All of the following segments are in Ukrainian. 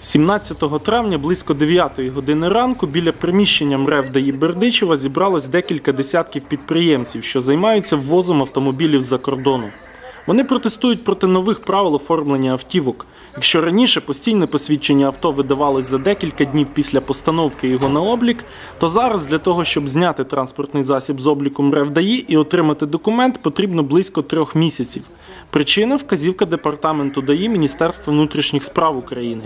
17 травня близько 9 години ранку біля приміщення МРЕВ ДАІ Бердичева зібралось декілька десятків підприємців, що займаються ввозом автомобілів з-за кордону. Вони протестують проти нових правил оформлення автівок. Якщо раніше постійне посвідчення авто видавалось за декілька днів після постановки його на облік, то зараз для того, щоб зняти транспортний засіб з обліку МРЕВ ДАІ і отримати документ, потрібно близько трьох місяців. Причина вказівка департаменту ДАІ Міністерства внутрішніх справ України.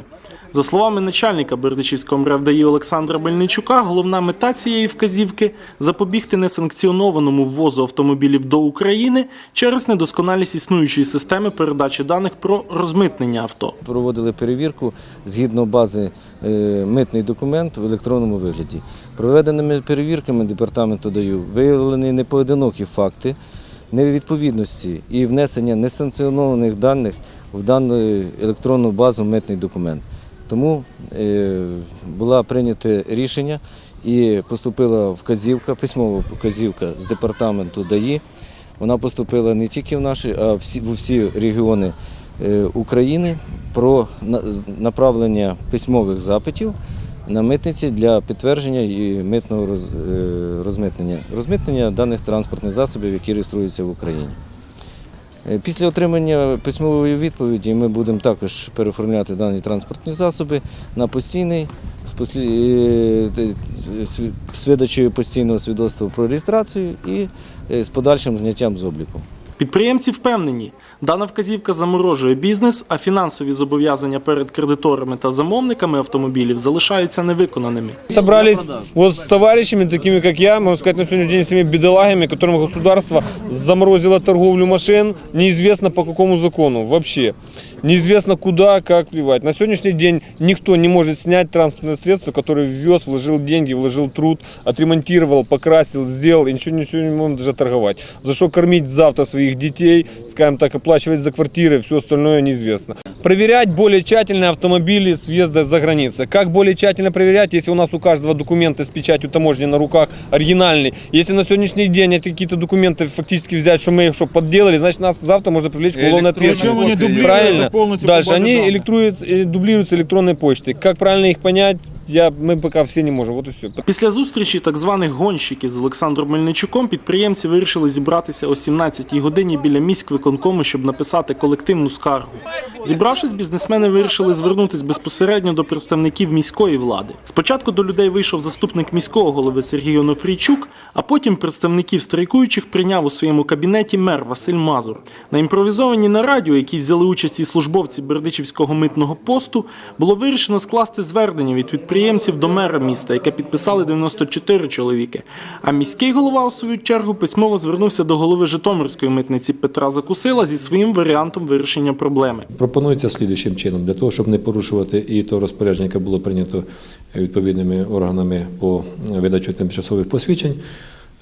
За словами начальника Бердичівського МРЕВДАІ Олександра Мельничука, головна мета цієї вказівки запобігти несанкціонованому ввозу автомобілів до України через недосконалість існуючої системи передачі даних про розмитнення авто. Проводили перевірку згідно бази е, митний документ в електронному вигляді. Проведеними перевірками департаменту даю виявлені непоодинокі факти невідповідності і внесення несанкціонованих даних в дану електронну базу митний документ. Тому е, була прийнято рішення і поступила вказівка, письмова вказівка з департаменту ДАІ. Вона поступила не тільки в наші, а всі, в усі регіони е, України про направлення письмових запитів на митниці для підтвердження і митного е, розмитнення, розмитнення даних транспортних засобів, які реєструються в Україні. Е, Після отримання письмової відповіді ми будемо також переоформляти дані транспортні засоби на постійний з е, видачею постійного свідоцтва про реєстрацію і з подальшим зняттям з обліку. Підприємці впевнені, дана вказівка заморожує бізнес, а фінансові зобов'язання перед кредиторами та замовниками автомобілів залишаються невиконаними. Собрались вот с товарищами, такими как я, можно сказать, на сегодняшний день с теми бедолагами, которым государство заморозило торговлю машин, неизвестно по какому закону вообще. Неизвестно куда, как плевать. На сегодняшний день никто не может снять транспортное средство, которое ввез, вложил деньги, вложил труд, отремонтировал, покрасил, сделал, и ничего, ничего не можем даже торговать. За что кормить завтра своих детей, скажем так, оплачивать за квартиры, все остальное неизвестно. Проверять более тщательно автомобили с въезда за границей. Как более тщательно проверять, если у нас у каждого документа с печатью таможни на руках оригинальный. Если на сегодняшний день эти какие-то документы фактически взять, что мы их что подделали, значит нас завтра можно привлечь к уголовной ответственности. Правильно. Дальше они э, дублируются электронной почтой. Как правильно их понять, я, мы пока все не можем. Вот и все. Після зустрічі так званих гонщиків з Олександром Мельничуком підприємці вирішили зібратися о 17-й годині біля міськвиконкому, щоб написати колективну скаргу. Зібравшись, бізнесмени вирішили звернутися безпосередньо до представників міської влади. Спочатку до людей вийшов заступник міського голови Сергій Онофрійчук, а потім представників страйкуючих прийняв у своєму кабінеті мер Василь Мазур. На імпровізованій нараді, у якій взяли участь і службовці Бердичівського митного посту, було вирішено скласти звернення від підприємців до мера міста, яке підписали 94 чоловіки. А міський голова, у свою чергу, письмово звернувся до голови Житомирської митниці Петра Закусила зі своїм варіантом вирішення проблеми. Пропонується слідуючим чином, для того, щоб не порушувати і то розпорядження, яке було прийнято відповідними органами по видачу тимчасових посвідчень.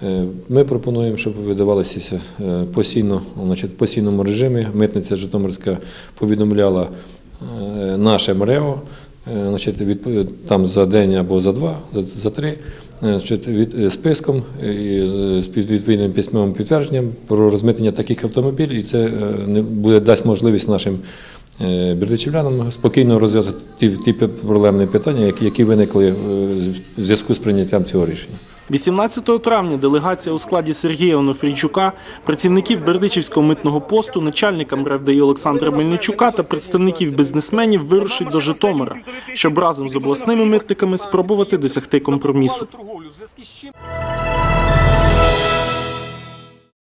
е, Ми пропонуємо, щоб видавалися е, постійно, значить, в постійному режимі. Митниця Житомирська повідомляла е, наше МРЕО, значить, від, там за день або за два, за, за три, е, значить, від, е, списком і з відповідним письмовим підтвердженням про розмитнення таких автомобілів, і це е, не буде дасть можливість нашим е, бердичівлянам спокійно розв'язати ті, ті проблемні питання, які, які виникли е, в зв'язку з прийняттям цього рішення. 18 травня делегація у складі Сергія Онофрійчука, працівників Бердичівського митного посту, начальника МРФДІ Олександра Мельничука та представників бізнесменів вирушить до Житомира, щоб разом з обласними митниками спробувати досягти компромісу.